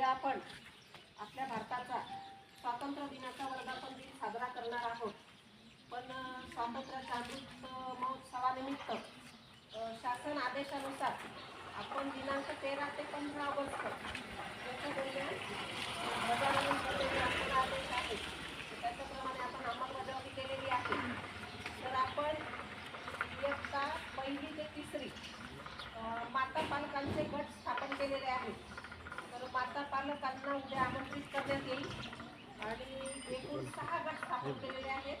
उद्या आपण आपल्या भारताचा स्वातंत्र्य दिनाचा वर्धापन दिन साजरा करणार आहोत. पण स्वातंत्र्य अमृत महोत्सवानिमित्त शासन आदेशानुसार आपण दिनांक तेरा ते पंधरा ऑगस्ट याच्या दरम्यान बजावणी आदेश आहे. त्याच्याप्रमाणे आपण अंमलबजावणी केलेली आहे. तर आपण इयत्ता पहिली ते तिसरी माता पालकांचे गट स्थापन केलेले आहेत. माता उद्या आमंत्रित करण्यात येईल. आणि एकूण सहा गट स्थापन केलेले आहेत.